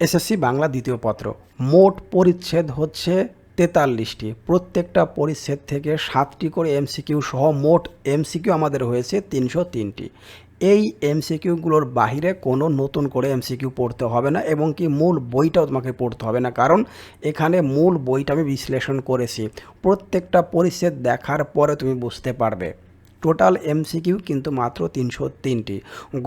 SSC Bangla দ্বিতীয় পত্র। মোট পরিচ্ছেদ হচ্ছে তেতাল্লিশটি। প্রত্যেকটা পরিচ্ছেদ থেকে সাতটি করে এমসিকিউ সহ মোট এমসিকিউ আমাদের হয়েছে তিনশো তিনটি। এই এমসিকিউগুলোর বাহিরে কোনো নতুন করে এমসিকিউ পড়তে হবে না এবং কি মূল বইটাও তোমাকে পড়তে হবে না। কারণ এখানে মূল বইটা আমি বিশ্লেষণ করেছি। প্রত্যেকটা পরিচ্ছেদ দেখার পরে তুমি বুঝতে পারবে। টোটাল এমসিকিউ কিন্তু মাত্র তিনশো তিনটি।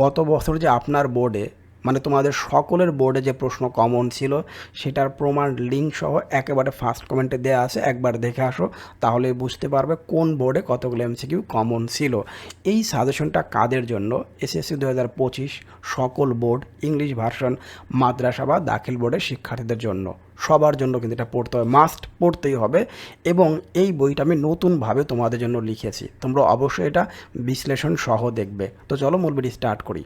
গত বছর যে আপনার বোর্ডে মানে তোমাদের সকলের বোর্ডে যে প্রশ্ন কমন ছিল, সেটার প্রমাণ লিঙ্ক সহ একেবারে ফার্স্ট কমেন্টে দেওয়া আছে, একবার দেখে আসো, তাহলে বুঝতে পারবে কোন বোর্ডে কতগুলো এমসিকিউ কমন ছিল। এই সাজেশনটা কাদের জন্য? এসএসসি দু হাজার পঁচিশ সকল বোর্ড ইংলিশ ভার্সন মাদ্রাসা বা দাখিল বোর্ডের শিক্ষার্থীদের জন্য। সবার জন্য কিন্তু এটা পড়তে হবে মাস্ট পড়তেই হবে। এবং এই বইটা আমি নতুনভাবে তোমাদের জন্য লিখেছি, তোমরা অবশ্যই এটা বিশ্লেষণ সহ দেখবে। তো চলো মূল স্টার্ট করি।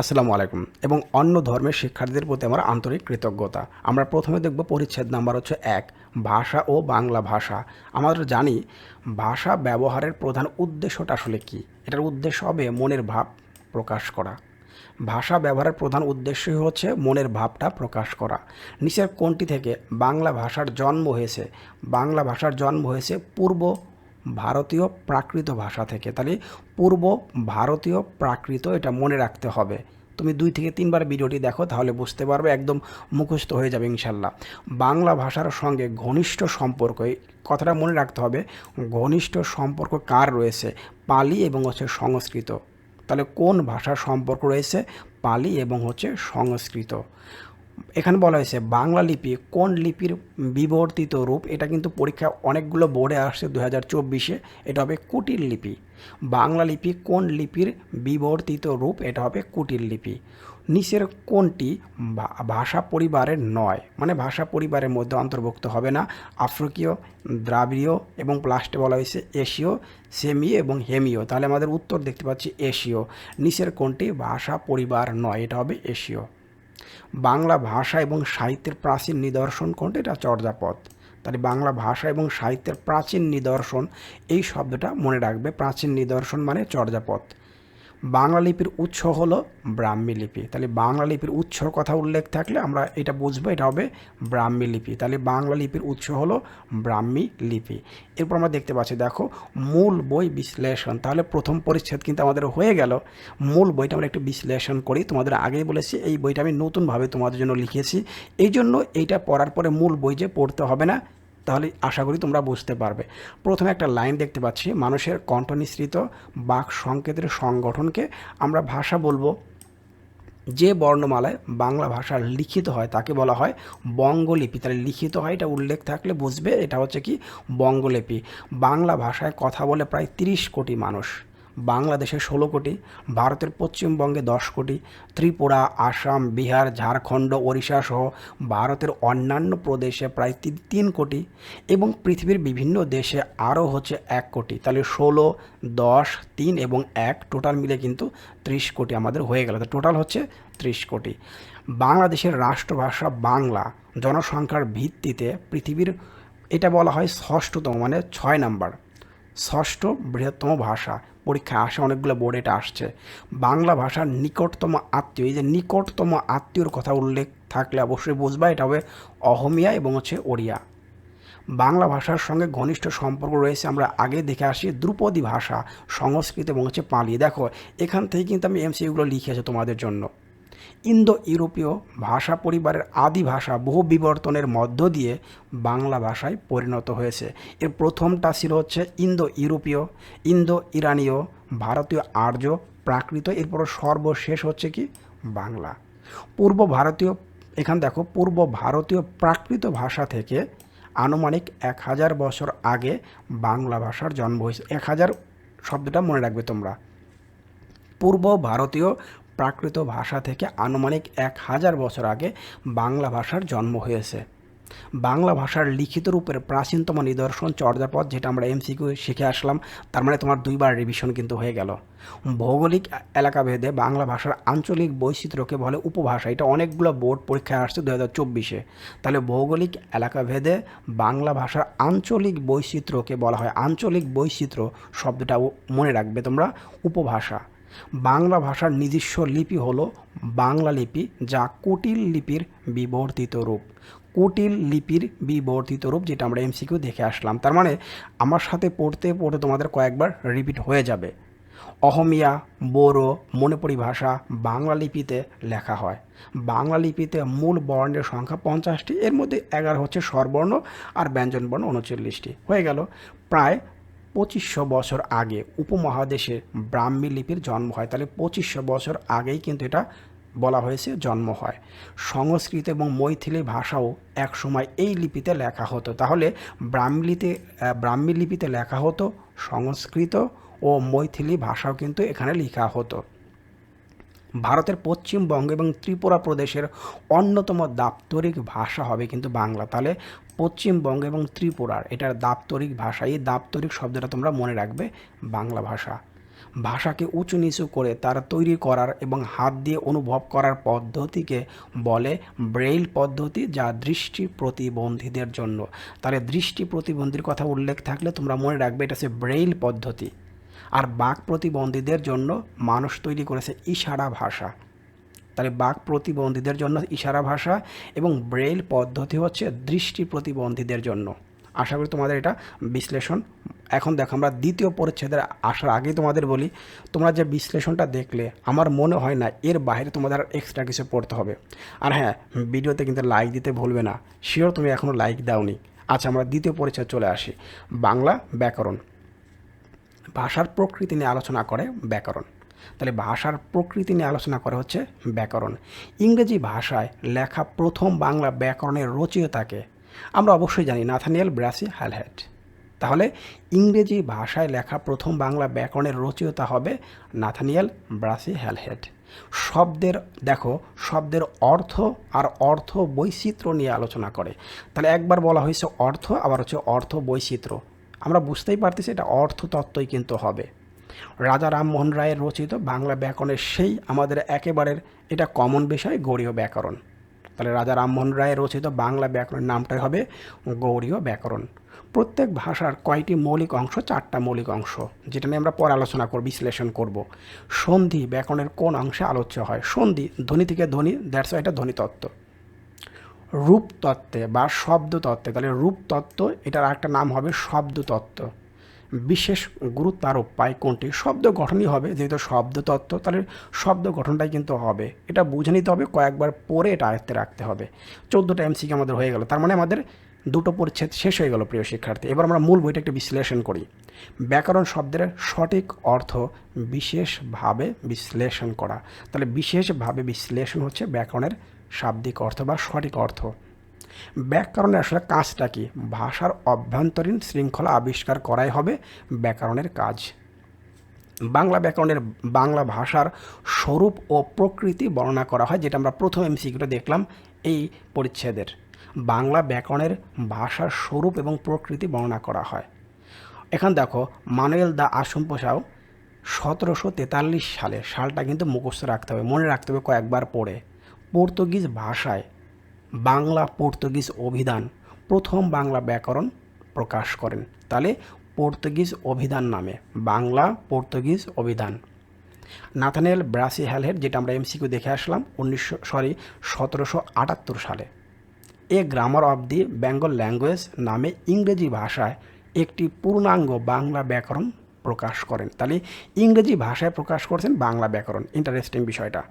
আসসালামু আলাইকুম। এবং অন্য ধর্মের শিক্ষার্থীদের প্রতি আমার আন্তরিক কৃতজ্ঞতা। আমরা প্রথমে দেখব পরিচ্ছেদ নাম্বার হচ্ছে এক, ভাষা ও বাংলা ভাষা। আমরা জানি ভাষা ব্যবহারের প্রধান উদ্দেশ্যটা আসলে কি? এটার উদ্দেশ্য হবে মনের ভাব প্রকাশ করা। ভাষা ব্যবহারের প্রধান উদ্দেশ্যই হচ্ছে মনের ভাবটা প্রকাশ করা। নিচের কোনটি থেকে বাংলা ভাষার জন্ম হয়েছে। বাংলা ভাষার জন্ম হয়েছে পূর্ব ভারতীয় প্রাকৃত ভাষা থেকে। তাহলে পূর্ব ভারতীয় প্রাকৃত এটা মনে রাখতে হবে। তুমি দুই থেকে তিনবার ভিডিওটি দেখো, তাহলে বুঝতে পারবে একদম মুখস্থ হয়ে যাবে ইনশাল্লাহ বাংলা ভাষার সঙ্গে ঘনিষ্ঠ সম্পর্ক, এই কথাটা মনে রাখতে হবে, ঘনিষ্ঠ সম্পর্ক কার রয়েছে? পালি এবং হচ্ছে সংস্কৃত। তাহলে কোন ভাষার সম্পর্ক রয়েছে? পালি এবং হচ্ছে সংস্কৃত। এখানে বলা হয়েছে, বাংলা লিপি কোন লিপির বিবর্তিত রূপ? এটা কিন্তু পরীক্ষা অনেকগুলো বোর্ডে আসছে দু হাজার চব্বিশে। এটা হবে কুটির লিপি। বাংলা লিপি কোন লিপির বিবর্তিত রূপ? এটা হবে কুটির লিপি। নিচের কোনটি ভাষা পরিবারের নয়? মানে ভাষা পরিবারের মধ্যে অন্তর্ভুক্ত হবে না। আফ্রিকীয়, দ্রাবিড়ীয় এবং প্লাস্টে বলা হয়েছে এশীয় সেমিও এবং হেমিও তাহলে আমাদের উত্তর দেখতে পাচ্ছি এশীয়। নিচের কোনটি? ভাষা পরিবার নয়, এটা হবে এশীয়। বাংলা ভাষা এবং সাহিত্যের প্রাচীন নিদর্শন কোনটা? এটা চর্যাপদ তাহলে বাংলা ভাষা এবং সাহিত্যের প্রাচীন নিদর্শন, এই শব্দটা মনে রাখবে। প্রাচীন নিদর্শন মানে চর্যাপদ বাংলা লিপির উৎস হলো ব্রাহ্মী লিপি। তাহলে বাংলা লিপির উৎসর কথা উল্লেখ থাকলে আমরা এটা বুঝব, এটা হবে ব্রাহ্মী লিপি। তাহলে বাংলা লিপির উৎস হলো ব্রাহ্মী লিপি। এরপর আমরা দেখতে পাচ্ছি, দেখো, মূল বই বিশ্লেষণ। তাহলে প্রথম পরিচ্ছেদ কিন্তু আমাদের হয়ে গেল। মূল বইটা আমরা একটু বিশ্লেষণ করি। তোমাদের আগেই বলেছি, এই বইটা আমি নতুনভাবে তোমাদের জন্য লিখেছি। এই জন্য এইটা পড়ার পরে মূল বই যে পড়তে হবে না তাহলে আশা করি তোমরা বুঝতে পারবে। প্রথমে একটা লাইন দেখতে পাচ্ছি, মানুষের কণ্ঠ নিঃসৃত বাক সংকেতের সংগঠনকে আমরা ভাষা বলব। যে বর্ণমালায় বাংলা ভাষা লিখিত হয়, তাকে বলা হয় বঙ্গলিপি। তাহলে লিখিত হয়, এটা উল্লেখ থাকলে বুঝবে, এটা হচ্ছে কি বঙ্গলিপি। বাংলা ভাষায় কথা বলে প্রায় তিরিশ কোটি মানুষ। বাংলাদেশে ষোলো কোটি, ভারতের পশ্চিমবঙ্গে দশ কোটি, ত্রিপুরা, আসাম, বিহার, ঝাড়খণ্ড, ওড়িশা সহ ভারতের অন্যান্য প্রদেশে প্রায় তিন- কোটি এবং পৃথিবীর বিভিন্ন দেশে আরও হচ্ছে এক কোটি। তাহলে ষোলো, দশ, তিন এবং এক টোটাল মিলে কিন্তু ত্রিশ কোটি আমাদের হয়ে গেল। তো টোটাল হচ্ছে ত্রিশ কোটি। বাংলাদেশের রাষ্ট্রভাষা বাংলা। জনসংখ্যার ভিত্তিতে পৃথিবীর এটা বলা হয় ষষ্ঠতম মানে ছয় নাম্বার। ষষ্ঠ বৃহত্তম ভাষা। পরীক্ষায় আসে অনেকগুলো বোর্ডে এটা আসছে। বাংলা ভাষার নিকটতম আত্মীয়, এই যে নিকটতম আত্মীয়র কথা উল্লেখ থাকলে অবশ্যই বুঝবা, এটা হবে অহমিয়া এবং হচ্ছে ওড়িয়া। বাংলা ভাষার সঙ্গে ঘনিষ্ঠ সম্পর্ক রয়েছে, আমরা আগে দেখে আসি দ্রুপদী ভাষা, সংস্কৃত এবং হচ্ছে পালি। দেখো, এখান থেকে কিন্তু আমি এমসিগুলো লিখেছি তোমাদের জন্য। ইন্দো ইউরোপীয় ভাষা পরিবারের আদি ভাষা বহু বিবর্তনের মধ্য দিয়ে বাংলা ভাষায় পরিণত হয়েছে। এর প্রথমটা ছিল হচ্ছে ইন্দো ইউরোপীয় ইন্দো ইরানীয় ভারতীয় আর্য, প্রাকৃত, এরপর সর্বশেষ হচ্ছে কি? বাংলা। পূর্ব ভারতীয়, এখান দেখো, পূর্ব ভারতীয় প্রাকৃত ভাষা থেকে আনুমানিক এক হাজার বছর আগে বাংলা ভাষার জন্ম হয়েছে। এক হাজার শব্দটা মনে রাখবে তোমরা। পূর্ব ভারতীয় প্রাকৃত ভাষা থেকে আনুমানিক এক হাজার বছর আগে বাংলা ভাষার জন্ম হয়েছে। বাংলা ভাষার লিখিত রূপের প্রাচীনতম নিদর্শন চর্যাপদ যেটা আমরা এমসিকিউ শিখে আসলাম, তার মানে তোমার দুইবার রিভিশন কিন্তু হয়ে গেল। ভৌগোলিক এলাকাভেদে বাংলা ভাষার আঞ্চলিক বৈচিত্র্যকে বলে উপভাষা, এটা অনেকগুলো বোর্ড পরীক্ষায় আসছে দু হাজার চব্বিশে। তাহলে ভৌগোলিক এলাকাভেদে বাংলা ভাষার আঞ্চলিক বৈচিত্র্যকে বলা হয়। আঞ্চলিক বৈচিত্র্য শব্দটা মনে রাখবে তোমরা, উপভাষা। বাংলা ভাষার নিজস্ব লিপি হলো বাংলা লিপি, যা কুটিল লিপির বিবর্তিত রূপ। কুটিল লিপির বিবর্তিত রূপ, যেটা আমরা এমসিকিউ দেখে আসলাম। তার মানে আমার সাথে পড়তে পড়তে তোমাদের কয়েকবার রিপিট হয়ে যাবে। অহমিয়া, বোরো, মণিপুরি ভাষা বাংলা লিপিতে লেখা হয়। বাংলা লিপিতে মূল বর্ণের সংখ্যা পঞ্চাশটি, এর মধ্যে এগারো হচ্ছে স্বরবর্ণ আর ব্যঞ্জনবর্ণ উনচল্লিশটি। হয়ে গেল। প্রায় পঁচিশশো বছর আগে উপমহাদেশে ব্রাহ্মী লিপির জন্ম হয়। তাহলে পঁচিশশো বছর আগেই কিন্তু এটা বলা হয়েছে জন্ম হয়। সংস্কৃত এবং মৈথিলি ভাষাও একসময় এই লিপিতে লেখা হতো। তাহলে ব্রাহ্মীলিতে ব্রাহ্মী লিপিতে লেখা হতো, সংস্কৃত ও মৈথিলি ভাষাও কিন্তু এখানে লেখা হতো। ভারতের পশ্চিমবঙ্গ এবং ত্রিপুরা প্রদেশের অন্যতম দাপ্তরিক ভাষা হবে কিন্তু বাংলা। তাহলে পশ্চিমবঙ্গ এবং ত্রিপুরার এটার দাপ্তরিক ভাষা, এই দাপ্তরিক শব্দটা তোমরা মনে রাখবে বাংলা ভাষা। ভাষাকে উঁচু নিচু করে তার তৈরি করার এবং হাত দিয়ে অনুভব করার পদ্ধতিকে বলে ব্রেইল পদ্ধতি, যা দৃষ্টি প্রতিবন্ধীদের জন্য। তাহলে দৃষ্টি প্রতিবন্ধীর কথা উল্লেখ থাকলে তোমরা মনে রাখবে এটা হচ্ছে ব্রেইল পদ্ধতি। আর বাক প্রতিবন্ধীদের জন্য মানুষ তৈরি করেছে ইশারা ভাষা। তাহলে বাক প্রতিবন্ধীদের জন্য ইশারা ভাষা এবং ব্রেল পদ্ধতি হচ্ছে দৃষ্টি প্রতিবন্ধীদের জন্য। আশা করি তোমাদের এটা বিশ্লেষণ এখন দেখো আমরা দ্বিতীয় পরিচ্ছেদের আসার আগেই তোমাদের বলি, তোমরা যে বিশ্লেষণটা দেখলে, আমার মনে হয় না এর বাইরে তোমাদের আর এক্সট্রা কিছু পড়তে হবে। আর হ্যাঁ ভিডিওতে কিন্তু লাইক দিতে ভুলবে না। শিওর তুমি এখনও লাইক দাওনি। আচ্ছা আমরা দ্বিতীয় পরিচ্ছেদ চলে আসি। বাংলা ব্যাকরণ। ভাষার প্রকৃতি নিয়ে আলোচনা করে ব্যাকরণ। তাহলে ভাষার প্রকৃতি নিয়ে আলোচনা করে হচ্ছে ব্যাকরণ। ইংরেজি ভাষায় লেখা প্রথম বাংলা ব্যাকরণের রচয়িতাকে আমরা অবশ্যই জানি, নাথানিয়েল ব্রাসি হ্যালহেড। তাহলে ইংরেজি ভাষায় লেখা প্রথম বাংলা ব্যাকরণের রচয়িতা হবে নাথানিয়েল ব্রাসি হ্যালহেড। শব্দের, দেখো, শব্দের অর্থ আর অর্থ বৈচিত্র্য নিয়ে আলোচনা করে। তাহলে একবার বলা হয়েছে অর্থ, আবার হচ্ছে অর্থ বৈচিত্র্য আমরা বুঝতেই পারতেছি এটা অর্থতত্ত্বই কিন্তু হবে। রাজা রামমোহন রায়ের রচিত বাংলা ব্যাকরণের সেই আমাদের একেবারে এটা কমন বিষয়, গৌরীয় ব্যাকরণ। তাহলে রাজা রামমোহন রায়ের রচিত বাংলা ব্যাকরণের নামটাই হবে গৌরীয় ব্যাকরণ। প্রত্যেক ভাষার কয়টি মৌলিক অংশ, চারটা মৌলিক অংশ, যেটা নিয়ে আমরা পরে আলোচনা করব, বিশ্লেষণ করব। সন্ধি ব্যাকরণের কোন অংশে আলোচ্য হয়? সন্ধি, ধ্বনি থেকে ধ্বনি দ্যাটস এটা ধ্বনিতত্ত্ব। রূপতত্ত্বে বা শব্দতত্ত্বে, তাহলে রূপতত্ত্ব, এটার একটা নাম হবে শব্দতত্ত্ব। বিশেষ গুরুত্ব আরোপ পায় কোনটি? শব্দ গঠনই হবে, যেহেতু শব্দতত্ত্ব, তাহলে শব্দ গঠনটাই কিন্তু হবে। এটা বুঝে নিতে হবে, কয়েকবার পরে এটা আয়ত্তে রাখতে হবে। চোদ্দোটা এমসিকে আমাদের হয়ে গেল, তার মানে আমাদের দুটো পরিচ্ছেদ শেষ হয়ে গেল, প্রিয় শিক্ষার্থী। এবার আমরা মূল বইটা একটু বিশ্লেষণ করি। ব্যাকরণ শব্দের সঠিক অর্থ বিশেষভাবে বিশ্লেষণ করা। তাহলে বিশেষভাবে বিশ্লেষণ হচ্ছে ব্যাকরণের শাব্দিক অর্থ বা সঠিক অর্থ। ব্যাকরণের আসলে কাজটা কি? ভাষার অভ্যন্তরীণ শৃঙ্খলা আবিষ্কার করাই হবে ব্যাকরণের কাজ। বাংলা ব্যাকরণের বাংলা ভাষার স্বরূপ ও প্রকৃতি বর্ণনা করা হয়, যেটা আমরা প্রথম এমসিকিউটা দেখলাম এই পরিচ্ছেদের। বাংলা ব্যাকরণের ভাষার স্বরূপ এবং প্রকৃতি বর্ণনা করা হয়। এখন দেখো, মানুয়েল দা আসম পোষাও সতেরোশো তেতাল্লিশ সালে। সালটা কিন্তু মুখস্থ রাখতে হবে, মনে রাখতে হবে কয়েকবার পড়ে। পর্তুগিজ ভাষায় বাংলা পর্তুগিজ অভিধান প্রথম বাংলা ব্যাকরণ প্রকাশ করেন। তাহলে পর্তুগিজ অভিধান নামে, বাংলা পর্তুগিজ অভিধান। নাথানেল ব্রাসি হ্যালহেড যেটা আমরা এমসিকিউ দেখে আসলাম, উনিশশো সরি সতেরোশো আটাত্তর সালে। A grammar of the Bengal language নামে ইংরেজি ভাষায় একটি পূর্ণাঙ্গ বাংলা ব্যাকরণ প্রকাশ করেন। তাহলে ইংরেজি ভাষায় প্রকাশ করছেন বাংলা ব্যাকরণ। ইন্টারেস্টিং বিষয়টা।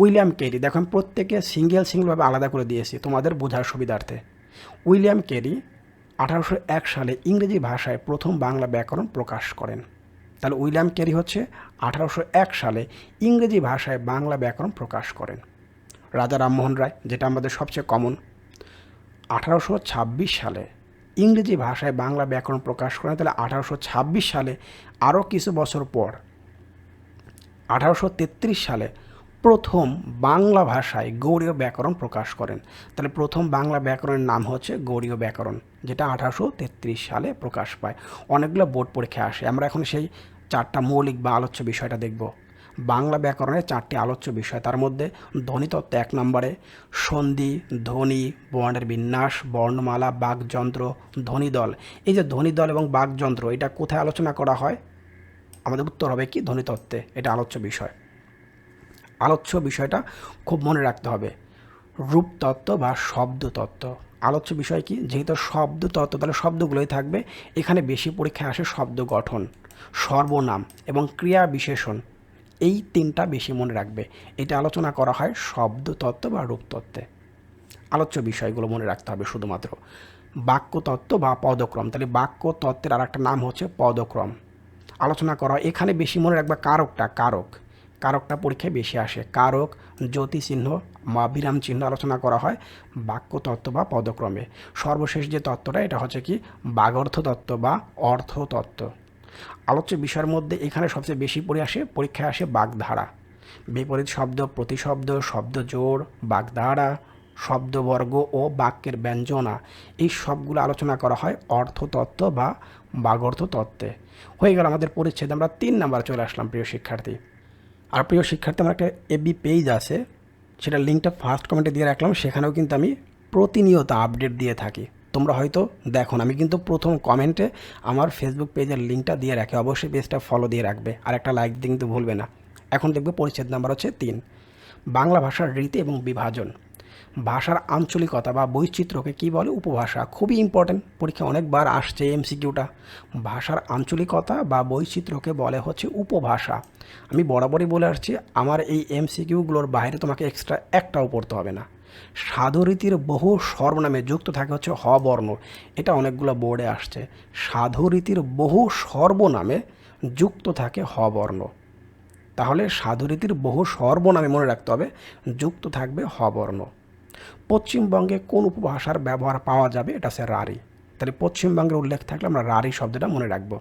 উইলিয়াম কেরি, দেখো আমি প্রত্যেকে সিঙ্গেল সিঙ্গেলভাবে আলাদা করে দিয়েছি তোমাদের বোঝার সুবিধার্থে। উইলিয়াম কেরি আঠারোশো এক সালে ইংরেজি ভাষায় প্রথম বাংলা ব্যাকরণ প্রকাশ করেন। তাহলে উইলিয়াম কেরি হচ্ছে আঠারোশো এক সালে ইংরেজি ভাষায় বাংলা ব্যাকরণ প্রকাশ করেন। রাজা রামমোহন রায়, যেটা আমাদের সবচেয়ে কমন। আঠারোশো ছাব্বিশ সালে ইংরেজি ভাষায় বাংলা ব্যাকরণ প্রকাশ করেন, তাহলে আঠারোশো ছাব্বিশ সালে আরও কিছু বছর পর, আঠারোশো তেত্রিশ সালে প্রথম বাংলা ভাষায় গৌড়ীয় ব্যাকরণ প্রকাশ করেন। তাহলে প্রথম বাংলা ব্যাকরণের নাম হচ্ছে গৌড়ীয় ব্যাকরণ, যেটা আঠারোশো তেত্রিশ সালে প্রকাশ পায়। অনেকগুলো বোর্ড পরীক্ষা আসে। আমরা এখন সেই চারটা মৌলিক বা আলোচ্য বিষয়টা দেখব। বাংলা ব্যাকরণের চারটি আলোচ্য বিষয়, তার মধ্যে ধ্বনিতত্ত্ব এক নম্বরে, সন্ধি, ধ্বনি, বর্ণের বিন্যাস, বর্ণমালা, বাকযন্ত্র, ধ্বনিদল। এই যে ধ্বনিদল এবং বাঘযন্ত্র এটা কোথায় আলোচনা করা হয়? আমাদের উত্তর হবে কি? ধ্বনিতত্ত্বে, এটা আলোচ্য বিষয়। আলোচ্য বিষয়টা খুব মনে রাখতে হবে। রূপতত্ত্ব বা শব্দতত্ত্ব। আলোচ্য বিষয় কি? যেহেতু শব্দতত্ত্ব, তাহলে শব্দগুলোই থাকবে। এখানে বেশি পরীক্ষায় আসে শব্দ গঠন, সর্বনাম এবং ক্রিয়া বিশেষণ। এই তিনটা বেশি মনে রাখবে। এটা আলোচনা করা হয় শব্দতত্ত্ব বা রূপতত্ত্বে। আলোচ্য বিষয়গুলো মনে রাখতে হবে শুধুমাত্র। বাক্যতত্ত্ব বা পদক্রম। তাহলে বাক্য তত্ত্বের আর একটা নাম হচ্ছে পদক্রম। আলোচনা করা এখানে বেশি মনে রাখবে কারকটা, কারক। কারকটা পরীক্ষায় বেশি আসে। কারক, জ্যোতি চিহ্ন বা বিরাম চিহ্ন আলোচনা করা হয় বাক্য তত্ত্ব বা পদক্রমে। সর্বশেষ যে তত্ত্বটা, এটা হচ্ছে কি? বাগর্থ তত্ত্ব বা অর্থ তত্ত্ব। আলোচ্য বিষয়ের মধ্যে এখানে সবচেয়ে বেশি পড়ে আসে, পরীক্ষায় আসে বাগধারা। বিপরীত শব্দ, প্রতিশব্দ, শব্দ জোড়, বাগধারা শব্দবর্গ ও বাক্যের ব্যঞ্জনা। এই সবগুলো আলোচনা করা হয় অর্থতত্ত্ব বা বাগর্থ তত্ত্বে। হয়ে গেল আমাদের পরিচ্ছেদ, আমরা তিন নাম্বার চলে আসলাম, প্রিয় শিক্ষার্থী। আর প্রিয় শিক্ষার্থী, আমার একটা এবি পেজ আছে। সেটা লিঙ্কটা ফার্স্ট কমেন্টে দিয়ে রাখলাম। সেখানেও কিন্তু আমি প্রতিনিয়ত আপডেট দিয়ে থাকি। তোমরা হয়তো দেখো আমি কিন্তু প্রথম কমেন্টে আমার ফেসবুক পেজের লিঙ্কটা দিয়ে রাখি। অবশ্যই পেজটা ফলো দিয়ে রাখবে। আর একটা লাইক দিয়ে কিন্তু ভুলবে না। এখন দেখবে পরিচ্ছেদ নাম্বার হচ্ছে তিন। বাংলা ভাষার রীতি এবং বিভাজন। ভাষার আঞ্চলিকতা বা বৈচিত্র্যকে কী বলে উপভাষা? খুবই ইম্পর্ট্যান্ট পরীক্ষা অনেকবার আসছে এমসিকিউটা ভাষার আঞ্চলিকতা বা বৈচিত্র্যকে বলে হচ্ছে উপভাষা। আমি বরাবরই বলে আসছি, আমার এই এমসিকিউগুলোর বাইরে তোমাকে এক্সট্রা একটাও পড়তে হবে না। সাধুরীতির বহু সর্বনামে যুক্ত থাকে হচ্ছে হ বর্ণ। এটা অনেকগুলো বোর্ডে আসছে। সাধুরীতির বহু সর্বনামে যুক্ত থাকে হ বর্ণ। তাহলে সাধুরীতির বহু সর্বনামে মনে রাখতে হবে, যুক্ত থাকবে হ বর্ণ। পশ্চিমবঙ্গে কোন উপভাষার ব্যবহার পাওয়া যাবে? এটা হচ্ছে রাঢ়ী তাহলে পশ্চিমবঙ্গের উল্লেখ থাকলে আমরা রাঢ়ী শব্দটা মনে রাখব।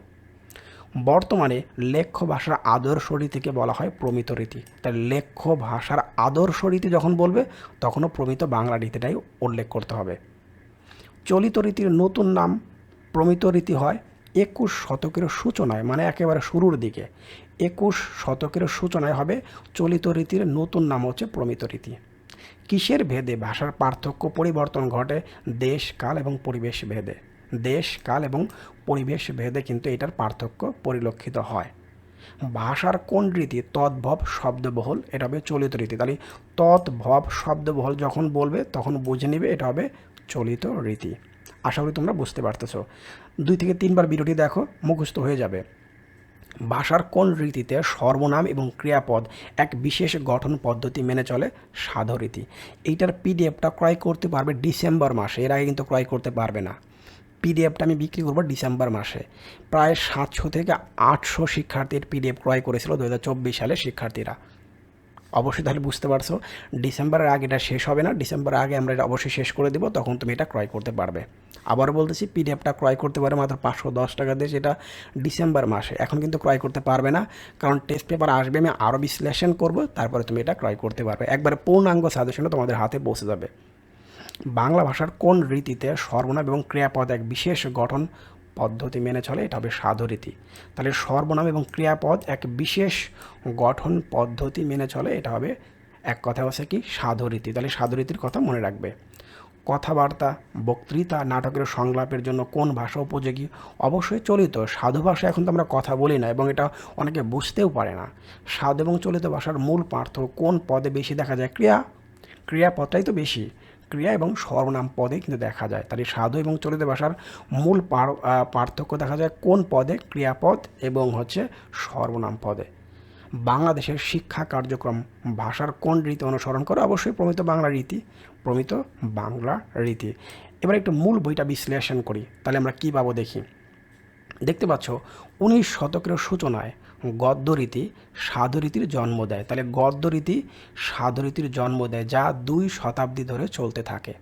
বর্তমানে লেখ্য ভাষার আদর্শ রীতিকে বলা হয় প্রমিত রীতি। তাই লেখ্য ভাষার আদর্শ রীতি যখন বলবে, তখনও প্রমিত বাংলা রীতিটাই উল্লেখ করতে হবে। চলিত রীতির নতুন নাম প্রমিত রীতি হয় একুশ শতকের সূচনায় মানে একেবারে শুরুর দিকে। একুশ শতকের সূচনায় হবে চলিত রীতির নতুন নাম হচ্ছে প্রমিত রীতি। কিসের ভেদে ভাষার পার্থক্য পরিবর্তন ঘটে? দেশ, কাল এবং পরিবেশ ভেদে। দেশ, কাল এবং পরিবেশ ভেদে কিন্তু এটার পার্থক্য পরিলক্ষিত হয়। ভাষার কোন রীতি? তদ্ভব, শব্দবহুল, এটা হবে চলিত রীতি। তাহলে তদ্ভব, শব্দবহুল যখন বলবে, তখন বুঝে নেবে এটা হবে চলিত রীতি। আশা করি তোমরা বুঝতে পারতেছো। দুই থেকে তিনবার ভিডিওটি দেখো, মুখস্থ হয়ে যাবে। ভাষার কোন রীতিতে সর্বনাম এবং ক্রিয়াপদ এক বিশেষ গঠন পদ্ধতি মেনে চলে সাধরীতি এইটার পিডিএফটা ক্রয় করতে পারবে ডিসেম্বর মাসে, এর আগে কিন্তু ক্রয় করতে পারবে না। পিডিএফটা আমি বিক্রি করব ডিসেম্বর মাসে। প্রায় সাতশো থেকে আটশো শিক্ষার্থীর পিডিএফ ক্রয় করেছিল দু সালে শিক্ষার্থীরা। অবশ্যই তাহলে বুঝতে পারছ। ডিসেম্বরের আগে এটা শেষ হবে না। ডিসেম্বরের আগে আমরা এটা অবশ্যই শেষ করে দেবো, তখন তুমি এটা ক্রয় করতে পারবে। আবার বলতেছি পিডিএফটা ক্রয় করতে পারে মাত্র পাঁচশো দশ টাকা দিয়ে সেটা ডিসেম্বর মাসে। এখন কিন্তু ক্রয় করতে পারবে না, কারণ টেস্ট পেপার আসবে, আমি আরও বিশ্লেষণ করব, তারপরে তুমি এটা ক্রয় করতে পারবে। একবারে পূর্ণাঙ্গ সাজেশনও তোমাদের হাতে পৌঁছে যাবে। বাংলা ভাষার কোন রীতিতে সর্বনাম এবং ক্রিয়াপদ এক বিশেষ গঠন পদ্ধতি মেনে চলে, এটা হবে সাধুরীতি। তাহলে সর্বনাম এবং ক্রিয়াপদ এক বিশেষ গঠন পদ্ধতি মেনে চলে, এটা হবে এক কথা হচ্ছে কি, সাধুরীতি। তাহলে সাধুরীতির কথা মনে রাখবে। কথাবার্তা, বক্তৃতা, নাটকের সংলাপের জন্য কোন ভাষা উপযোগী? অবশ্যই চলিত। সাধু ভাষা এখন তো আমরা কথা বলি না এবং এটা অনেকে বুঝতেও পারে না। সাধু এবং চলিত ভাষার মূল পার্থক্য কোন পদে বেশি দেখা যায়? ক্রিয়া, ক্রিয়াপদটাই তো বেশি। ক্রিয়া এবং সর্বনাম পদে কিন্তু দেখা যায়। তাহলে সাধু এবং চলিত ভাষার মূল পার্থক্য দেখা যায় কোন পদে? ক্রিয়াপদ এবং হচ্ছে সর্বনাম পদে। বাংলাদেশের শিক্ষা কার্যক্রম ভাষার কোন রীতি অনুসরণ করে? অবশ্যই প্রমিত বাংলা রীতি, প্রমিত বাংলা রীতি। এবার একটু মূল বইটা বিশ্লেষণ করি, তাহলে আমরা কী পাবো দেখি। দেখতে পাচ্ছ, উনিশ শতকের সূচনায় গদ্যরীতি সাধুরীতির জন্ম দেয়। তাহলে গদ্যরীতি সাধুরীতির জন্ম দেয় যা দুই শতাব্দী ধরে চলতে থাকে।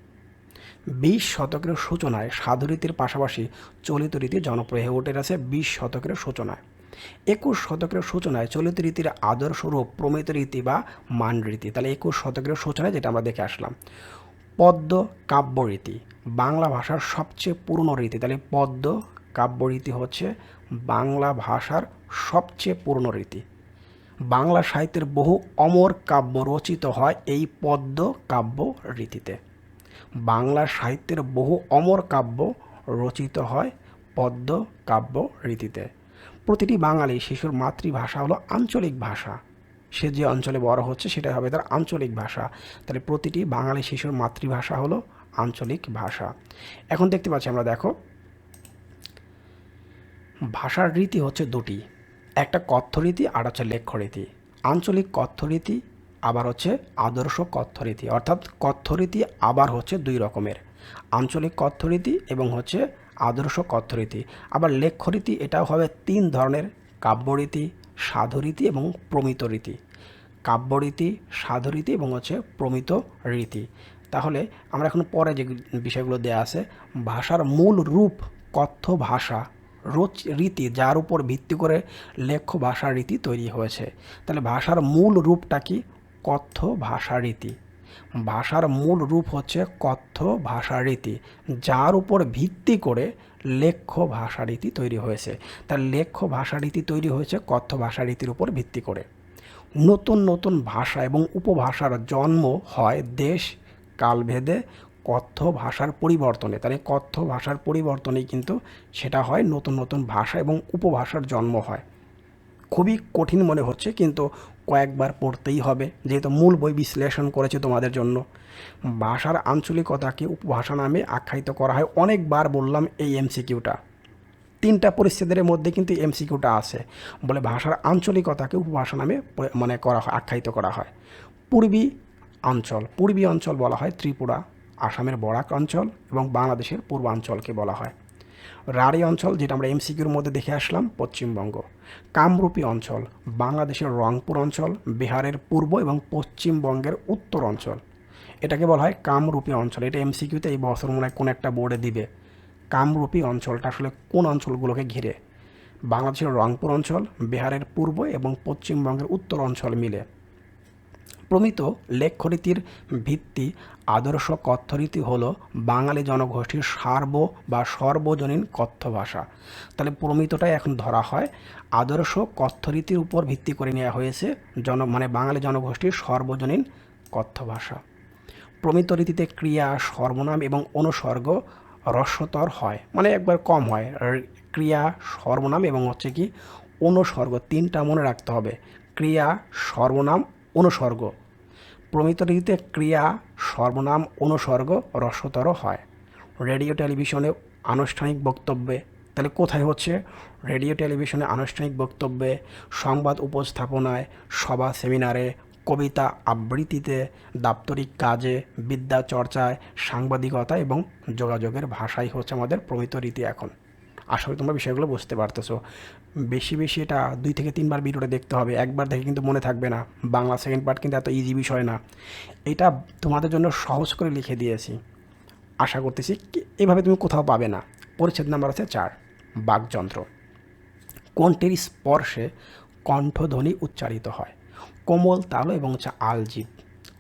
বিশ শতকের সূচনায় সাধুরীতির পাশাপাশি চলিত রীতি জনপ্রিয় হয়ে উঠে গেছে বিশ শতকের সূচনায়। একুশ শতকের সূচনায় চলিত রীতির আদর্শরূপ প্রমিত রীতি বা মান রীতি। তাহলে একুশ শতকের সূচনায় যেটা আমরা দেখে আসলাম পদ্ম কাব্যরীতি। বাংলা ভাষার সবচেয়ে পুরনো রীতি। তাহলে পদ্ম কাব্যরীতি হচ্ছে বাংলা ভাষার সবচেয়ে পুরনো রীতি। বাংলা সাহিত্যের বহু অমর কাব্য রচিত হয় এই পদ্ম কাব্য রীতিতে। বাংলা সাহিত্যের বহু অমর কাব্য রচিত হয় পদ্ম কাব্য রীতিতে। প্রতিটি বাঙালি শিশুর মাতৃভাষা হলো আঞ্চলিক ভাষা। সে যে অঞ্চলে বড় হচ্ছে সেটাই হবে তার আঞ্চলিক ভাষা। তাহলে প্রতিটি বাঙালি শিশুর মাতৃভাষা হলো আঞ্চলিক ভাষা। এখন দেখতে পাচ্ছি আমরা, দেখো ভাষার রীতি হচ্ছে দুটি। একটা কথ্য রীতি আর হচ্ছে লেখ্য রীতি আঞ্চলিক কথ্য রীতি আবার হচ্ছে আদর্শ কথ্য রীতি অর্থাৎ কথ্য রীতি আবার হচ্ছে দুই রকমের। আঞ্চলিক কথ্য রীতি এবং হচ্ছে আদর্শ কথ্য রীতি আবার লেখ্য রীতি এটাও হবে তিন ধরনের। কাব্যরীতি, সাধুরীতি এবং প্রমিত রীতি কাব্যরীতি, সাধুরীতি এবং হচ্ছে প্রমিত রীতি তাহলে আমরা এখন পরে যে বিষয়গুলো দেওয়া আছে, ভাষার মূল রূপ কথ্য ভাষা। রোচ রীতি যার উপর ভিত্তি করে লেখ্য ভাষা রীতি তৈরি হয়েছে। তাহলে ভাষার মূল রূপটা কি? কথ্য ভাষা রীতি। ভাষার মূল রূপ হচ্ছে কথ্য ভাষা রীতি, যার উপর ভিত্তি করে লেখ্য ভাষা রীতি তৈরি হয়েছে। তার লেখ্য ভাষা রীতি তৈরি হয়েছে কথ্য ভাষা রীতির উপর ভিত্তি করে। নতুন নতুন ভাষা এবং উপভাষার জন্ম হয় দেশ, কালভেদে কথ্য ভাষার পরিবর্তনে, তাহলে কথ্য ভাষার পরিবর্তনেই কিন্তু সেটা হয়, নতুন নতুন ভাষা এবং উপভাষার জন্ম হয়। খুবই কঠিন মনে হচ্ছে, কিন্তু কয়েকবার পড়তেই হবে, যেহেতু মূল বই বিশ্লেষণ করেছে তোমাদের জন্য। ভাষার আঞ্চলিকতাকে উপভাষা নামে আখ্যায়িত করা হয়, অনেকবার বললাম এই এমসিকিউটা। তিনটা পরিস্থিতির মধ্যে কিন্তু এমসিকিউটা আছে, বলে ভাষার আঞ্চলিকতাকে উপভাষা নামে মানে করা হয়, আখ্যায়িত করা হয়। পূর্বী অঞ্চল পূর্বী অঞ্চল বলা হয় ত্রিপুরা। আসামের বরাক অঞ্চল এবং বাংলাদেশের পূর্বাঞ্চলকে বলা হয়। রাঢ়ী অঞ্চল যেটা আমরা এমসিকিউর মধ্যে দেখে আসলাম, পশ্চিমবঙ্গ। কামরূপী অঞ্চল, বাংলাদেশের রংপুর অঞ্চল, বিহারের পূর্ব এবং পশ্চিমবঙ্গের উত্তর অঞ্চল। এটাকে বলা হয় কামরূপী অঞ্চল। এটা এমসিকিউতে এই বছর মনে হয় কোন একটা বোর্ডে দিবে। কামরূপী অঞ্চলটা আসলে কোন অঞ্চলগুলোকে ঘিরে? বাংলাদেশের রংপুর অঞ্চল, বিহারের পূর্ব এবং পশ্চিমবঙ্গের উত্তর অঞ্চল মিলে। প্রমিত লেখ্যরীতির ভিত্তি আদর্শ কথ্যরীতি হল বাঙালি জনগোষ্ঠীর সার্ব বা সর্বজনীন কথ্য ভাষা তাহলে প্রমিতটাই এখন ধরা হয়। আদর্শ কথ্যরীতির উপর ভিত্তি করে নেওয়া হয়েছে জন মানে বাঙালি জনগোষ্ঠীর সর্বজনীন কথ্য ভাষা প্রমিত রীতিতে ক্রিয়া, সর্বনাম এবং অনুসর্গ রস্বতর হয় মানে একবার কম হয়। ক্রিয়া, সর্বনাম এবং হচ্ছে কি, অনুসর্গ তিনটা মনে রাখতে হবে। ক্রিয়া, সর্বনাম, অনুসর্গ। প্রমিত রীতিতে ক্রিয়া সর্বনাম অনুসর্গ রসতর হয়। রেডিও টেলিভিশনে আনুষ্ঠানিক বক্তব্যে, তাহলে কোথায় হচ্ছে? রেডিও টেলিভিশনে আনুষ্ঠানিক বক্তব্যে, সংবাদ উপস্থাপনায়, সভা সেমিনারে, কবিতা আবৃত্তিতে, দাপ্তরিক কাজে, বিদ্যা চর্চায় সাংবাদিকতা এবং যোগাযোগের ভাষাই হচ্ছে আমাদের প্রমিত রীতি এখন। আশা করি তোমরা বিষয়গুলো বুঝতে পারতেছো। বেশি বেশি এটা দুই থেকে তিনবার ভিডিওটা দেখতে হবে। একবার দেখে কিন্তু মনে থাকবে না। বাংলা সেকেন্ড পার্ট কিন্তু এত ইজি বিষয় না। এটা তোমাদের জন্য সহজ করে লিখে দিয়েছি। আশা করতেছি এভাবে তুমি কোথাও পাবে না। পরিচ্ছেদ নাম্বার আছে চার, বাকযন্ত্র। কণ্ঠের স্পর্শে কণ্ঠধ্বনি উচ্চারিত হয়। কোমল, তাল এবং হচ্ছে আলজিব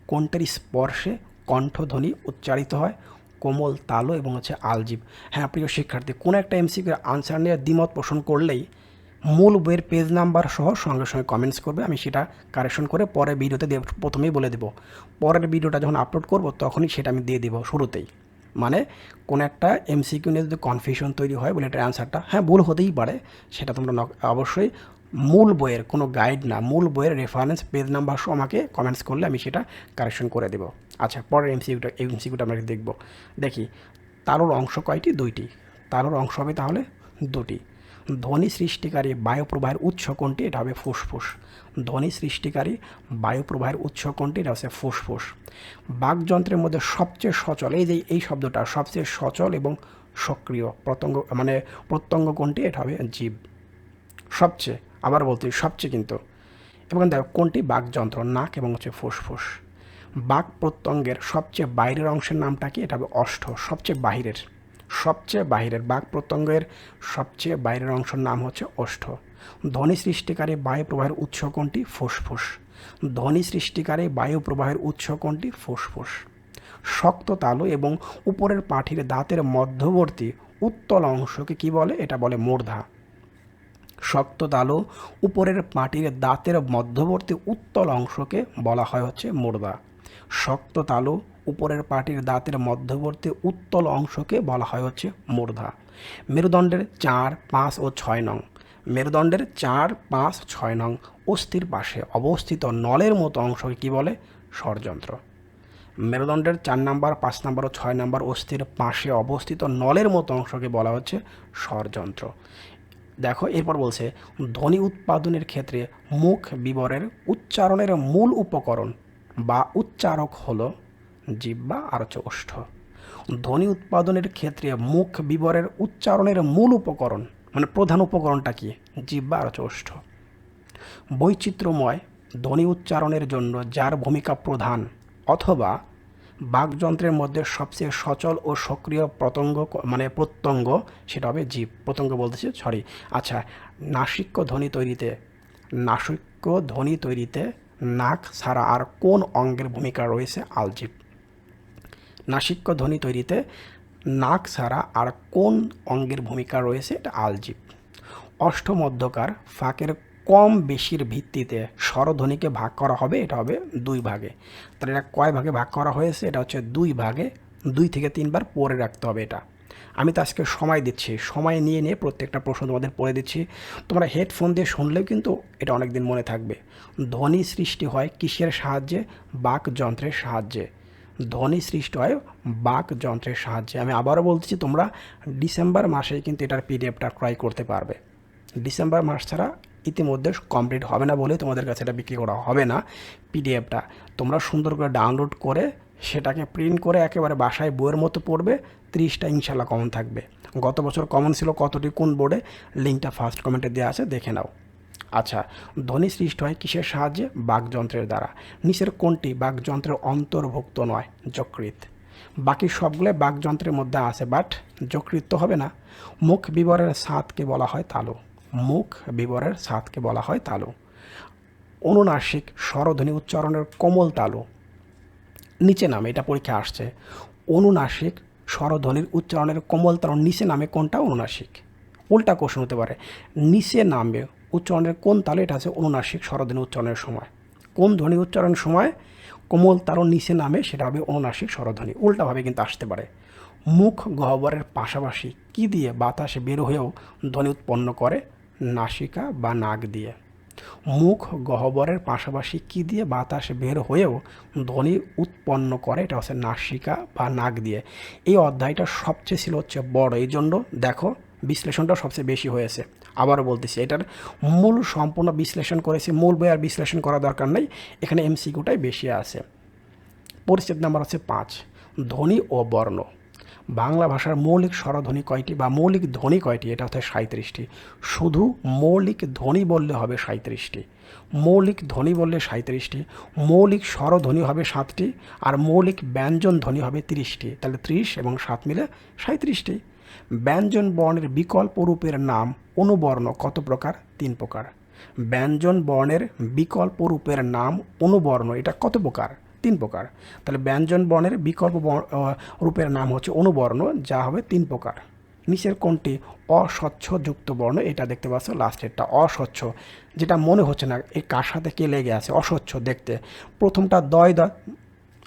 কণ্ঠের স্পর্শে কণ্ঠধ্বনি উচ্চারিত হয়। কোমল, তালো এবং হচ্ছে আলজিব হ্যাঁ প্রিয় শিক্ষার্থী, কোনো একটা এমসিকিউর আনসার নিয়ে দ্বিমত পোষণ করলেই মূল বইয়ের পেজ নাম্বার সহ সঙ্গে সঙ্গে কমেন্টস করবে, আমি সেটা কারেকশন করে পরের ভিডিওতে প্রথমেই বলে দেবো। পরের ভিডিওটা যখন আপলোড করব, তখনই সেটা আমি দিয়ে দিব শুরুতেই। মানে কোনো একটা এমসিকিউ নিয়ে যদি কনফিউশন তৈরি হয় বলে এটা অ্যান্সারটা হ্যাঁ ভুল হতেই পারে, সেটা তোমরা অবশ্যই মূল বইয়ের কোনো গাইড না, মূল বইয়ের রেফারেন্স পেজ নাম্বার সহ আমাকে কমেন্টস করলে আমি সেটা কারেকশন করে দেবো। আচ্ছা পরের এমসিকিউটা এমসিকিউটা আমরা দেখব। দেখি, তারোর অংশ কয়টি? দুইটি। তারুর অংশ হবে তাহলে দুটি। ধ্বনি সৃষ্টিকারী বায়ু প্রবাহের উৎস কোনটি? এটা হবে ফুসফুস। ধ্বনি সৃষ্টিকারী বায়ুপ্রবাহের উৎস কোনটি? এটা হচ্ছে ফুসফুস। বাকযন্ত্রের মধ্যে সবচেয়ে সচল, এই যে এই শব্দটা, সবচেয়ে সচল এবং সক্রিয় প্রত্যঙ্গ মানে প্রত্যঙ্গ কোনটি? এটা হবে জীব। সবচেয়ে, আবার বলতে সবচেয়ে কিন্তু। এবং দেখো কোনটি? বাকযন্ত্র, নাক এবং হচ্ছে ফুসফুস। বাক প্রত্যঙ্গের সবচেয়ে বাইরের অংশের নামটা কি? এটা হবে অষ্ট সবচেয়ে বাহিরের। সবচেয়ে বাইরের বাক প্রত্যঙ্গের সবচেয়ে বাইরের অংশের নাম হচ্ছে ওষ্ঠ। ধ্বনি সৃষ্টিকারী বায়ু প্রবাহের উৎস কোনটি? ফুসফুস। ধ্বনি সৃষ্টিকারী বায়ু প্রবাহের উৎস কোনটি? ফুসফুস। শক্ত তালু এবং উপরের পাঠির দাঁতের মধ্যবর্তী উত্তল অংশকে কি বলে? এটা বলে মূর্ধা। শক্ত তালু উপরের পাটির দাঁতের মধ্যবর্তী উত্তল অংশকে বলা হয় হচ্ছে মুর্দা শক্ত তালু উপরের পাটির দাঁতের মধ্যবর্তী উত্তল অংশকে বলা হয় হচ্ছে মূর্ধা। মেরুদণ্ডের চার, পাঁচ ও ছয় নং। মেরুদণ্ডের চার, পাঁচ, ছয় নং অস্থির পাশে অবস্থিত নলের মতো অংশকে কী বলে? ষড়যন্ত্র। মেরুদণ্ডের চার নাম্বার, পাঁচ নাম্বার ও ছয় নাম্বার অস্থির পাশে অবস্থিত নলের মতো অংশকে বলা হচ্ছে ষড়যন্ত্র। দেখো, এরপর বলছে, ধ্বনি উৎপাদনের ক্ষেত্রে মুখ বিবরের উচ্চারণের মূল উপকরণ বা উচ্চারক হলো জিহ্বা আর হচ্ছে ওষ্ঠ। ধ্বনি উৎপাদনের ক্ষেত্রে মুখ বিবরের উচ্চারণের মূল উপকরণ মানে প্রধান উপকরণটা কি? জিহ্বা আর হচ্ছে ওষ্ঠ। বৈচিত্র্যময় ধ্বনি উচ্চারণের জন্য যার ভূমিকা প্রধান অথবা বাকযন্ত্রের মধ্যে সবচেয়ে সচল ও সক্রিয় প্রত্যঙ্গ মানে প্রত্যঙ্গ সেটা হবে জীব প্রত্যঙ্গ বলতেছি সরি আচ্ছা নাসিক্য ধ্বনি তৈরিতে, নাসিক্য ধ্বনি তৈরিতে নাক ছাড়া আর কোন অঙ্গের ভূমিকা রয়েছে? আলজিব। নাসিক্য ধ্বনি তৈরিতে নাক ছাড়া আর কোন অঙ্গের ভূমিকা রয়েছে এটা আলজিব। অষ্টমধ্যকার ফাঁকের কম বেশির ভিত্তিতে স্বরধ্বনিকে ভাগ করা হবে, এটা হবে দুই ভাগে। তাহলে এটা কয় ভাগে ভাগ করা হয়েছে? এটা হচ্ছে দুই ভাগে, দুই থেকে তিনবার পরে রাখতে হবে এটা। আমি তো আজকে সময় দিচ্ছি, সময় নিয়ে নিয়ে প্রত্যেকটা প্রশ্ন তোমাদের পড়ে দিচ্ছি। তোমরা হেডফোন দিয়ে শুনলেও কিন্তু এটা অনেক দিন মনে থাকবে। ধ্বনি সৃষ্টি হয় কিসের সাহায্যে? বাক যন্ত্রের সাহায্যে। ধ্বনি সৃষ্টি হয় বাক যন্ত্রের সাহায্যে। আমি আবারও বলছি তোমরা ডিসেম্বর মাসেই কিন্তু এটার পিডিএফটা ক্রয় করতে পারবে। ডিসেম্বর মাস ছাড়া ইতিমধ্যে কমপ্লিট হবে না বলে তোমাদের কাছে এটা বিক্রি করা হবে না পিডিএফটা। তোমরা সুন্দর করে ডাউনলোড করে সেটাকে প্রিন্ট করে একেবারে বাসায় বইয়ের মতো পড়বে, ত্রিশটা ইনশাল্লাহ কমন থাকবে। গত বছর কমন ছিল কতটি, কোন বোর্ডে লিঙ্কটা ফার্স্ট কমেন্টে দেওয়া আছে, দেখে নাও। আচ্ছা ধ্বনি সৃষ্টি হয় কিসের সাহায্যে? বাকযন্ত্রের দ্বারা। নিচের কোনটি বাকযন্ত্রের অন্তর্ভুক্ত নয় যকৃত বাকি সবগুলো বাকযন্ত্রের মধ্যে আছে বাট যকৃত তো হবে না। মুখ বিবরের সাতকে বলা হয় তালু। মুখ বিবরের সাতকে বলা হয় তালু। অনুনাসিক স্বরধ্বনি উচ্চারণের কোমল তালু। নিচে নামে, এটা পরীক্ষা আসছে। অনুনাসিক স্বরধ্বনির উচ্চারণের কোমল তালু নিচে নামে কোনটা? অনুনাসিক। উল্টা কোশ্চেন হতে পারে। নিচে নামবে উচ্চারণের কোন তালে এটা আছে অনুনাসিক স্বরধ্বনি উচ্চারণের সময়। কোন ধ্বনি উচ্চারণের সময় কোমল তালু নিচে নামে সেটা হবে অনুনাসিক স্বরধ্বনি। উল্টাভাবে কিন্তু আসতে পারে। মুখ গহ্বরের পাশাপাশি কি দিয়ে বাতাসে বের হয়েও ধ্বনি উৎপন্ন করে? নাসিকা বা নাক দিয়ে। মুখ গহ্বরের পাশাপাশি কি দিয়ে বাতাস বের হয়েও ধ্বনি উৎপন্ন করে? এটা হচ্ছে নাসিকা বা নাক দিয়ে। এই অধ্যায়টা সবচেয়ে ছিল হচ্ছে বড়। এই জন্য দেখো বিশ্লেষণটা সবচেয়ে বেশি হয়েছে। আবারও বলতেছি, এটার মূল সম্পূর্ণ বিশ্লেষণ করেছি, মূল বই আর বিশ্লেষণ করা দরকার নেই, এখানে এমসিকিউটাই বেশি আছে। পরিচ্ছেদ নাম্বার হচ্ছে পাঁচ, ধ্বনি ও বর্ণ। বাংলা ভাষার মৌলিক স্বরধ্বনি কয়টি বা মৌলিক ধ্বনি কয়টি? এটা হচ্ছে সাঁত্রিশটি শুধু মৌলিক ধ্বনি বললে হবে সাঁত্রিশটি মৌলিক ধ্বনি বললে সাঁত্রিশটি মৌলিক স্বরধ্বনি হবে সাতটি, আর মৌলিক ব্যঞ্জন ধ্বনি হবে তিরিশটি। তাহলে ত্রিশ এবং সাত মিলে সাঁত্রিশটি ব্যঞ্জন বর্ণের বিকল্প রূপের নাম অনুবর্ণ কত প্রকার? তিন প্রকার। ব্যঞ্জন বর্ণের বিকল্প রূপের নাম অনুবর্ণ, এটা কত প্রকার? তিন প্রকার। তাহলে ব্যঞ্জন বর্ণের বিকল্প রূপের নাম হচ্ছে অনুবর্ণ, যা হবে তিন প্রকার। নিচের কোনটি? অস্বচ্ছ যুক্ত বর্ণ, এটা দেখতে পাচ্ছ লাস্টেরটা অস্বচ্ছ। যেটা মনে হচ্ছে না এই কার সাথে কে লেগে আছে? অস্বচ্ছ দেখতে। প্রথমটা দয় দ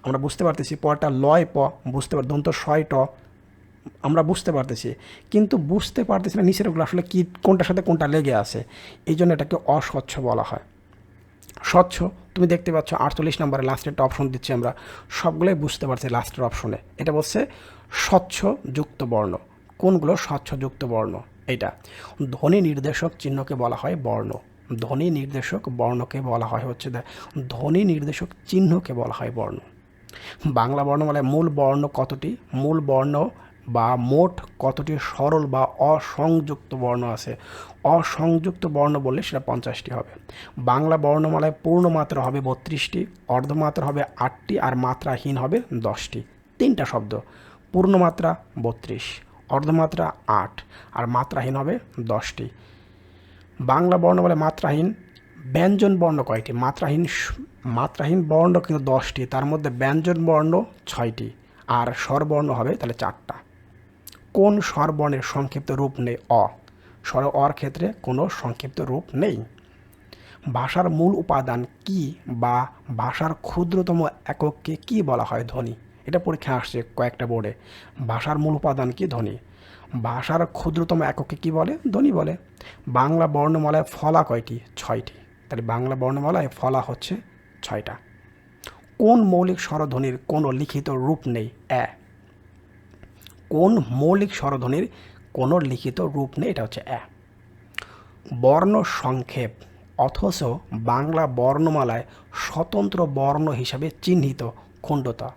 আমরা বুঝতে পারতেছি, পরটা লয় প, বুঝতে পার দন্ত ছয় ট। আমরা বুঝতে পারতেছি। কিন্তু বুঝতে পারতেছি না নিচেরগুলো আসলে কী, কোনটার সাথে কোনটা লেগে আছে। এই জন্য এটাকে অস্বচ্ছ বলা হয়। স্বচ্ছ, তুমি দেখতে পাচ্ছ আটচল্লিশ নম্বরে লাস্টেরটা অপশন দিচ্ছি আমরা। সবগুলোই বুঝতে পারছি লাস্টের অপশনে এটা বলছে স্বচ্ছ যুক্ত বর্ণ। কোনগুলো স্বচ্ছ যুক্ত বর্ণ? এটা ধ্বনি নির্দেশক চিহ্নকে বলা হয় বর্ণ। ধ্বনি নির্দেশক বর্ণকে বলা হয় হচ্ছে ধ্বনি নির্দেশক চিহ্নকে বলা হয় বর্ণ। বাংলা বর্ণমালায় মূল বর্ণ কতটি? মূল বর্ণ বা মোট কতটি সরল বা অসংযুক্ত বর্ণ আছে? অসংযুক্ত বর্ণ বললে সেটা পঞ্চাশটি হবে। বাংলা বর্ণমালায় পূর্ণ মাত্রা হবে বত্রিশটি, অর্ধমাত্রা হবে আটটি, আর মাত্রাহীন হবে দশটি। তিনটা শব্দ। পূর্ণমাত্রা বত্রিশ, অর্ধমাত্রা আট, আর মাত্রাহীন হবে দশটি। বাংলা বর্ণমালায় মাত্রাহীন, ব্যঞ্জন বর্ণ কয়টি? মাত্রাহীন মাত্রাহীন বর্ণ কিন্তু দশটি, তার মধ্যে ব্যঞ্জন বর্ণ ছয়টি, আর স্বরবর্ণ হবে তাহলে চারটা। কোন স্বরবর্ণের সংক্ষিপ্ত রূপ নেই? অ। স্বর অর ক্ষেত্রে কোনো সংক্ষিপ্ত রূপ নেই। ভাষার মূল উপাদান কি বা ভাষার ক্ষুদ্রতম একককে কি বলা হয় ধ্বনি? এটা পরীক্ষা আসছে কয়েকটা বোর্ডে। ভাষার মূল উপাদান কি ধ্বনি? ভাষার ক্ষুদ্রতম এককে কি বলে? ধ্বনি বলে। বাংলা বর্ণমালায় ফলা কয়টি? ছয়টি। তাহলে বাংলা বর্ণমালায় ফলা হচ্ছে ছয়টা। কোন মৌলিক স্বরধ্বনির কোনো লিখিত রূপ নেই? এ। কোন মৌলিক স্বরধ্বনির কোনো লিখিত রূপ নেই, এটা হচ্ছে এ। বর্ণ সংক্ষেপ, অথচ বাংলা বর্ণমালায় স্বতন্ত্র বর্ণ হিসাবে চিহ্নিত খণ্ডতা।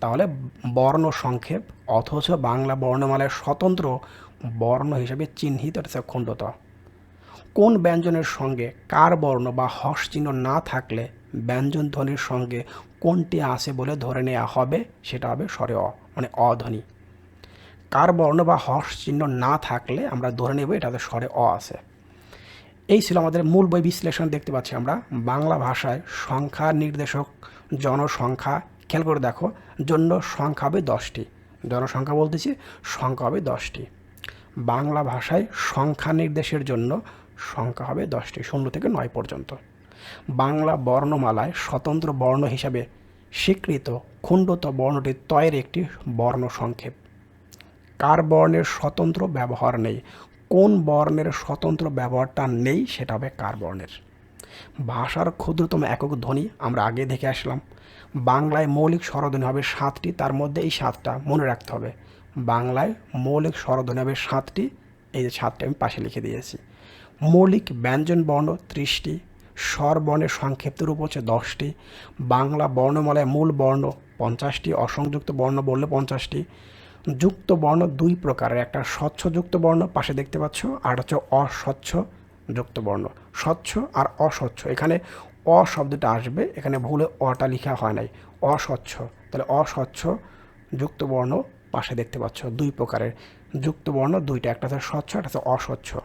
তাহলে বর্ণ সংক্ষেপ, অথচ বাংলা বর্ণমালায় স্বতন্ত্র বর্ণ হিসাবে চিহ্নিত হচ্ছে খণ্ডতা। কোন ব্যঞ্জনের সঙ্গে কার বর্ণ বা হস চিহ্ন না থাকলে ব্যঞ্জন ধ্বনির সঙ্গে কোনটি আছে বলে ধরে নেওয়া হবে, সেটা হবে স্বরে অ মানে অধ্বনি কার বর্ণ বা হস চিহ্ন না থাকলে আমরা ধরে নেব এটাতে স্বরে অ আছে। এই ছিল আমাদের মূল বই বিশ্লেষণ, দেখতে পাচ্ছি আমরা। বাংলা ভাষায় সংখ্যা নির্দেশক, জনসংখ্যা, খেয়াল করে দেখো জন্য সংখ্যা হবে দশটি। জনসংখ্যা বলতেছি, সংখ্যা হবে দশটি। বাংলা ভাষায় সংখ্যা নির্দেশের জন্য সংখ্যা হবে দশটি, শূন্য থেকে নয় পর্যন্ত। বাংলা বর্ণমালায় স্বতন্ত্র বর্ণ হিসাবে স্বীকৃত, খণ্ডত বর্ণটি তয়ের একটি বর্ণ সংক্ষেপ। কার বর্ণের স্বতন্ত্র ব্যবহার নেই? কোন বর্ণের স্বতন্ত্র ব্যবহারটা নেই সেটা হবে কার বর্ণের? ভাষার ক্ষুদ্রতম একক ধ্বনি আমরা আগে দেখে আসলাম। বাংলায় মৌলিক স্বরধ্বনি হবে সাতটি, তার মধ্যে এই সাতটা মনে রাখতে হবে। বাংলায় মৌলিক স্বরধ্বনি হবে সাতটি, এই যে সাতটি আমি পাশে লিখে দিয়েছি। মৌলিক ব্যঞ্জন বর্ণ ত্রিশটি, স্বর বর্ণের সংক্ষিপ্ত রূপ হচ্ছে দশটি, বাংলা বর্ণমালায় মূল বর্ণ পঞ্চাশটি, অসংযুক্ত বর্ণ বললে পঞ্চাশটি যুক্ত বর্ণ দুই প্রকারের, একটা স্বচ্ছ যুক্ত বর্ণ, পাশে দেখতে পাচ্ছ, আর হচ্ছে অস্বচ্ছ যুক্ত বর্ণ। স্বচ্ছ আর অস্বচ্ছ, এখানে অ শব্দটা আসবে, এখানে ভুলে অটা লেখা হয় নাই। অস্বচ্ছ, তাহলে অস্বচ্ছ যুক্ত বর্ণ, পাশে দেখতে পাচ্ছ দুই প্রকারের, যুক্ত বর্ণ দুইটা, একটা হচ্ছে স্বচ্ছ, একটা হচ্ছে অস্বচ্ছ।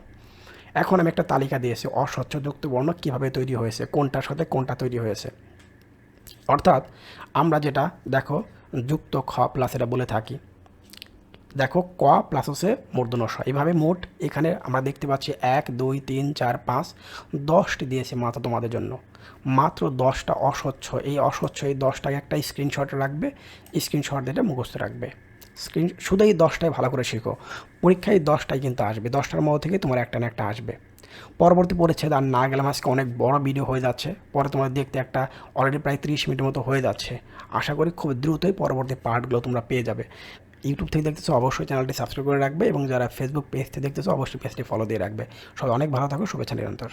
এখন আমি একটা তালিকা দিয়েছি, অস্বচ্ছ যুক্ত বর্ণ কীভাবে তৈরি হয়েছে, কোনটার সাথে কোনটা তৈরি হয়েছে। অর্থাৎ আমরা যেটা, দেখো, যুক্ত খ প্লাস এটা বলে থাকি। দেখো ক প্লাস হচ্ছে মূর্ধনস্ব এইভাবে মোট এখানে আমরা দেখতে পাচ্ছি এক, দুই, তিন, চার, পাঁচ, দশটি দিয়েছে মাত্র তোমাদের জন্য। মাত্র দশটা অস্বচ্ছ। এই অস্বচ্ছ এই দশটাকে একটা স্ক্রিনশট রাখবে স্ক্রিনশট দিলে মুখস্থ রাখবে। স্ক্রিন শুধু এই দশটাই ভালো করে শেখো। পরীক্ষায় এই দশটাই কিন্তু আসবে। দশটার মধ্যে থেকে তোমার একটা না একটা আসবে। পরবর্তী পরিচ্ছেদ আর না গেলাম আজকে অনেক বড় ভিডিও হয়ে যাচ্ছে। পরে তোমাদের দেখতে একটা অলরেডি প্রায় তিরিশ মিনিটের মতো হয়ে যাচ্ছে। আশা করি খুব দ্রুতই পরবর্তী পার্টগুলো তোমরা পেয়ে যাবে। ইউটিউব থেকে দেখতেছো, অবশ্যই চ্যানেলটি সাবস্ক্রাইব করে রাখবে এবং যারা ফেসবুক পেজ থেকে দেখতেছো, অবশ্যই পেজটি ফলো দিয়ে রাখবে। সবাই অনেক ভালো থাকো, শুভেচ্ছা নিরন্তর।